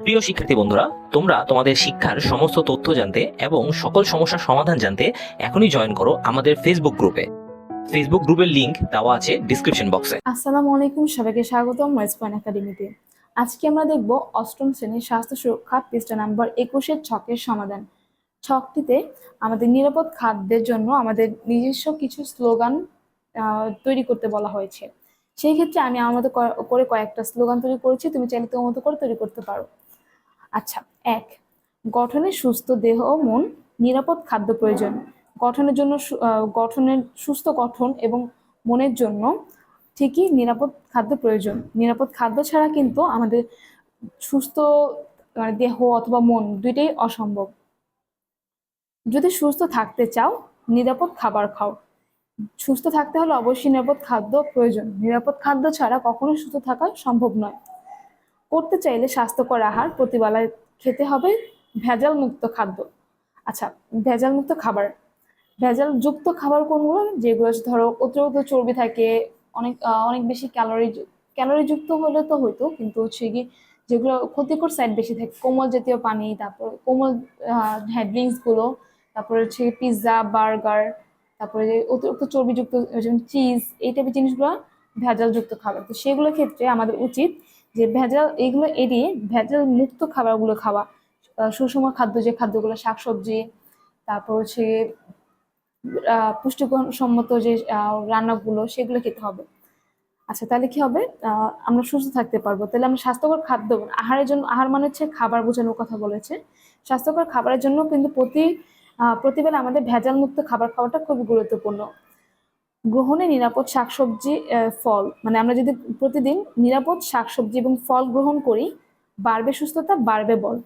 প্রিয় শিক্ষার্থী বন্ধুরা, তোমরা তোমাদের শিক্ষার সমস্ত তথ্য জানতে এবং সকল সমস্যার সমাধান জানতে এখনই জয়েন করো আমাদের ফেসবুক গ্রুপে ফেসবুক গ্রুপের লিংক দেওয়া আছে ডিসক্রিপশন বক্সে আসসালামু আলাইকুম, সবাইকে স্বাগতম ওয়েস্ট পয়েন্ট একাডেমিতে আজকে আমরা দেখব অষ্টম শ্রেণির স্বাস্থ্য সুরক্ষা পৃষ্ঠা নাম্বার একুশের ছকের সমাধান। ছকটিতে আমাদের নিরাপদ খাদ্যের জন্য আমাদের নিজস্ব কিছু স্লোগান তৈরি করতে বলা হয়েছে। সেই ক্ষেত্রে আমি আমার মতো করে কয়েকটা স্লোগান তৈরি করেছি, তুমি চাইলে তোমার মতো করে তৈরি করতে পারো। আচ্ছা এক, গঠনে সুস্থ দেহ ও মন নিরাপদ খাদ্য প্রয়োজন। গঠনের জন্য গঠনের সুস্থ গঠন এবং মনের জন্য ঠিকই নিরাপদ খাদ্য প্রয়োজন। নিরাপদ খাদ্য ছাড়া কিন্তু আমাদের সুস্থ মানে দেহ অথবা মন দুইটাই অসম্ভব। যদি সুস্থ থাকতে চাও, নিরাপদ খাবার খাও। সুস্থ থাকতে হলে অবশ্যই নিরাপদ খাদ্য প্রয়োজন। নিরাপদ খাদ্য ছাড়া কখনোই সুস্থ থাকা সম্ভব নয়। করতে চাইলে স্বাস্থ্যকর আহার প্রতিবেলায় খেতে হবে ভেজাল মুক্ত খাদ্য। আচ্ছা ভেজাল মুক্ত খাবার। ভেজাল যুক্ত খাবার কোনগুলো? যেগুলো ধরো অতিরিক্ত চর্বি থাকে, অনেক অনেক বেশি ক্যালোরি ক্যালোরি যুক্ত হলে তো হইতো, কিন্তু হচ্ছে কি যেগুলো ক্ষতিকর সাইড বেশি থাকে, কোমল জাতীয় পানি, তারপর কোমল হ্যাঁ ড্রিঙ্কসগুলো, তারপরে হচ্ছে পিৎজা বার্গার তারপরে যে অতিরিক্ত চর্বিযুক্ত, যেমন চিজ এই টাইপের জিনিসগুলো ভেজাল যুক্ত খাবার। তো সেগুলোর ক্ষেত্রে আমাদের উচিত যে ভেজাল, এগুলো এড়িয়ে ভেজাল মুক্ত খাবারগুলো খাওয়া। সুষম খাদ্য, যে খাদ্যগুলো শাকসবজি, তারপর হচ্ছে পুষ্টিগুণ সম্মত যে রান্নাগুলো, সেগুলো খেতে হবে। আচ্ছা তাহলে কি হবে? আমরা সুস্থ থাকতে পারব। তাহলে আমরা স্বাস্থ্যকর খাদ্য, আহারের জন্য, আহার মানে হচ্ছে খাবার বোঝানোর কথা বলেছে। স্বাস্থ্যকর খাবারের জন্য কিন্তু প্রতি প্রতিবেলা আমাদের ভেজাল মুক্ত খাবার খাওয়াটা খুব গুরুত্বপূর্ণ। গ্রহণে নিরাপদ শাকসবজি ফল। মানে আমরা যদি প্রতিদিন নিরাপদ শাকসবজি এবং ফল গ্রহণ করি, বাড়বে সুস্থতা, বাড়বে বল।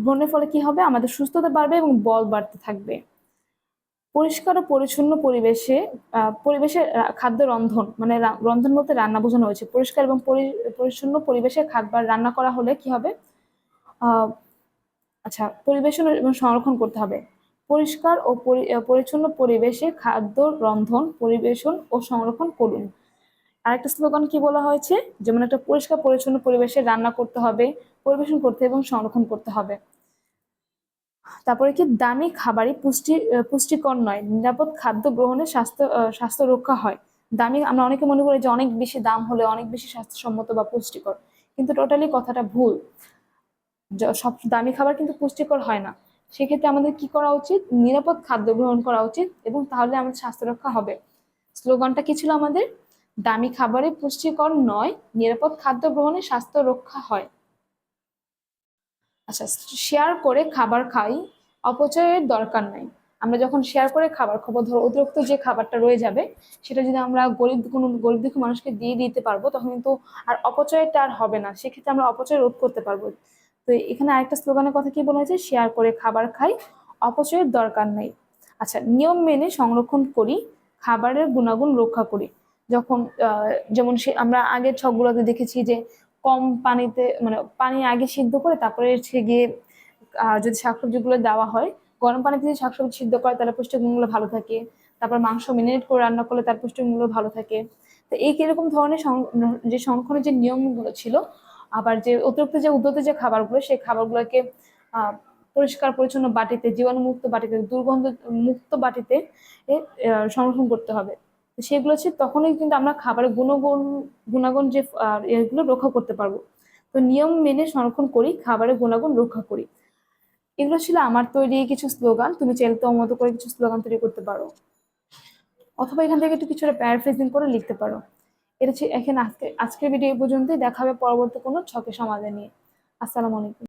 গ্রহণের ফলে কি হবে? আমাদের সুস্থতা বাড়বে এবং বল বাড়তে থাকবে। পরিষ্কার ও পরিচ্ছন্ন পরিবেশে পরিবেশে খাদ্য রন্ধন মানে রন্ধন বলতে রান্না বোঝানো হয়েছে। পরিষ্কার এবং পরি- পরিচ্ছন্ন পরিবেশে খাবার রান্না করা হলে কি হবে? আচ্ছা পরিবেশন এবং সংরক্ষণ করতে হবে। পরিষ্কার ও পরিচ্ছন্ন পরিবেশে খাদ্য রন্ধন, পরিবেশন ও সংরক্ষণ করুন। আরেকটা স্লোগান কি বলা হয়েছে? যেমন একটা পরিষ্কার, পরিচ্ছন্ন পরিবেশে রান্না করতে হবে, পরিবেশন করতে এবং সংরক্ষণ করতে হবে। তারপরে কি? দামি খাবারই পুষ্টি পুষ্টিকর নয়, নিরাপদ খাদ্য গ্রহণে স্বাস্থ্য স্বাস্থ্য রক্ষা হয়। দামি, আমরা অনেকে মনে করি যে অনেক বেশি দাম হলে অনেক বেশি স্বাস্থ্যসম্মত বা পুষ্টিকর। কিন্তু টোটালি কথাটা ভুল। সব দামি খাবার কিন্তু পুষ্টিকর হয় না। সেক্ষেত্রে আমাদের কি করা উচিত? নিরাপদ খাদ্য গ্রহণ করা উচিত এবং তাহলে আমাদের স্বাস্থ্য রক্ষা হবে। স্লোগানটা কি ছিল আমাদের? দামি খাবারে পুষ্টিকর নয়, নিরাপদ খাদ্য গ্রহণে স্বাস্থ্য রক্ষা হয়। আচ্ছা শেয়ার করে খাবার খাই, অপচয়ের দরকার নাই। আমরা যখন শেয়ার করে খাবার খাব, ধরো অতিরিক্ত যে খাবারটা রয়ে যাবে, সেটা যদি আমরা গরিব কোনো গরিব দুঃখী মানুষকে দিয়ে দিতে পারব, তখন কিন্তু আর অপচয়টা আর হবে না। সেক্ষেত্রে আমরা অপচয় রোধ করতে পারব। তো এখানে আরেকটা স্লোগানের কথা কি বলা হয়েছে? শেয়ার করে খাবার খাই, অপচয়ের দরকার নেই। আচ্ছা নিয়ম মেনে সংরক্ষণ করি, খাবারের গুণাগুণ রক্ষা করি। যখন যেমন সে, আমরা আগের ছকগুলোতে দেখেছি যে কম পানিতে মানে পানি আগে সিদ্ধ করে তারপরে হচ্ছে গিয়ে যদি শাকসবজিগুলো দেওয়া হয়, গরম পানিতে যদি শাকসবজি সিদ্ধ করে তাহলে পুষ্টিগুণগুলো ভালো থাকে। তারপর মাংস মিনিট করে রান্না করলে তার পুষ্টিগুণগুলো ভালো থাকে। তো এই কীরকম ধরনের সং- যে সংরক্ষণের যে নিয়মগুলো ছিল আবার যে অতিরিক্ত যে উদ্যত যে খাবারগুলো, সেই খাবারগুলোকে পরিষ্কার, পরিচ্ছন্ন বাটিতে, জীবাণুমুক্ত বাটিতে, দুর্গন্ধ মুক্ত বাটিতে সংরক্ষণ করতে হবে। সেগুলো হচ্ছে তখনই কিন্তু আমরা খাবারের গুণগুণ, গুণাগুণ যে এগুলো রক্ষা করতে পারব। তো নিয়ম মেনে সংরক্ষণ করি, খাবারের গুণাগুণ রক্ষা করি। এগুলো ছিল আমার তৈরি কিছু স্লোগান। তুমি চাইলে তো মতো করে কিছু স্লোগান তৈরি করতে পারো। অথবা এখান থেকে একটু কিছুটা প্যারাফ্রেজিং করে লিখতে পারো। এটা এখানে আজকে আজকের ভিডিও পর্যন্তই। দেখা হবে পরবর্তী কোনো ছকে সমাধান নিয়ে। আসসালামু আলাইকুম।